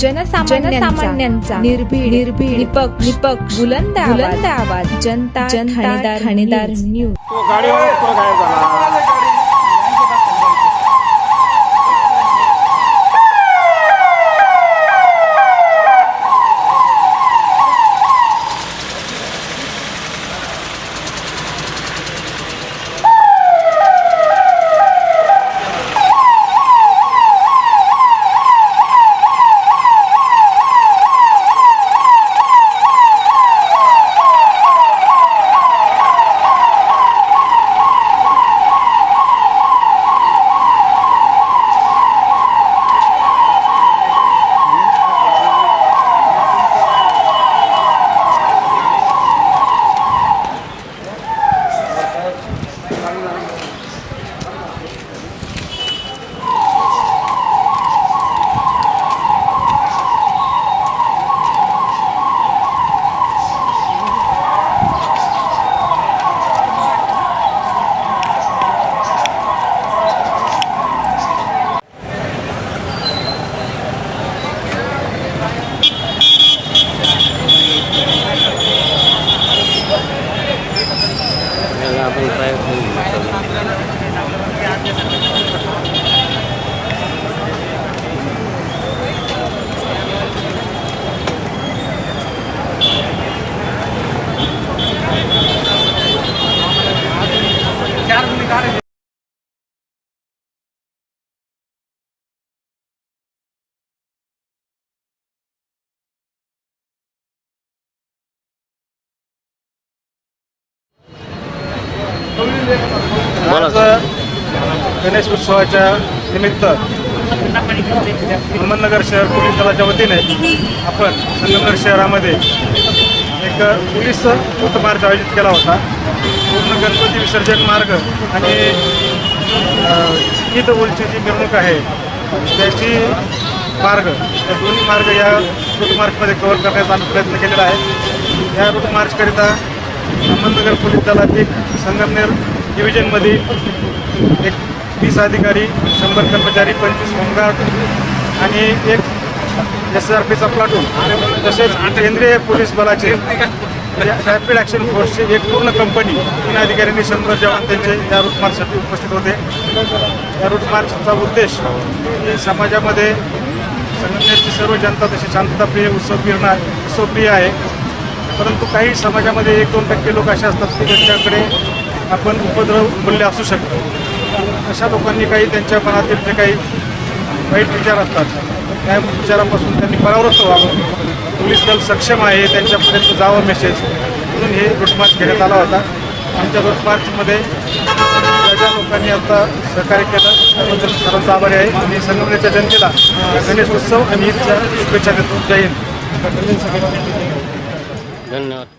जनसामान्यांचा निर्भीड निर्भीड निपक निपक बुलंद बुलंद आवाज जनता जनता ठाणेदार न्यूज. आज गणेश उत्सवाच्या निमित्त अहमदनगर शहर पोलीस दलाच्या वतीने आपण संगमनेर शहरामध्ये एक पोलीस मार्च आयोजित केला होता. पूर्ण गणपती विसर्जन मार्ग आणि ईद उलची जी मिरवणूक आहे. त्याची मार्ग या दोन्ही मार्ग या रूट मार्चमध्ये कव्हर करण्याचा आम्ही प्रयत्न केलेला आहे. या रूट मार्चकरिता अहमदनगर पोलीस दलातील संगमनेर डिव्हिजनमधील एक वीस अधिकारी शंभर कर्मचारी पंचवीस होमगार्ड आणि एक एस आर पीचा प्लाटून तसेच केंद्रीय पोलीस बलाचे रॅपिड ॲक्शन फोर्सची एक पूर्ण कंपनी तीन अधिकाऱ्यांनी शंभर जवान त्यांचे या रूट मार्चसाठी उपस्थित होते. या रूट मार्चचा उद्देश ही समाजामध्ये संघटनेची सर्व जनता तशी शांतताप्रिय उत्सवप्रिय ना उत्सवप्रिय आहे. परंतु काही समाजामध्ये एक दोन टक्के लोक असे असतात की त्यांच्याकडे आपण उपद्रव मूल्य असू शकतो. अशा लोकांनी काही त्यांच्या मनातील जे काही वाईट विचार असतात त्या विचारापासून त्यांनी परावृत्त व्हावं. पोलीस दल सक्षम आहे त्यांच्यापर्यंत जावं मेसेज म्हणून हे रुटमार्च घेण्यात आला होता. आमच्या रुटमार्चमध्ये ज्या लोकांनी आता सहकार्य केलं. त्याबद्दल सर्वांचा आभारी आहे. आणि संगमनेरच्या जनतेला गणेश उत्सव आणि ईदच्या शुभेच्छा देतो. जय हिंद. ધન્યવાદ.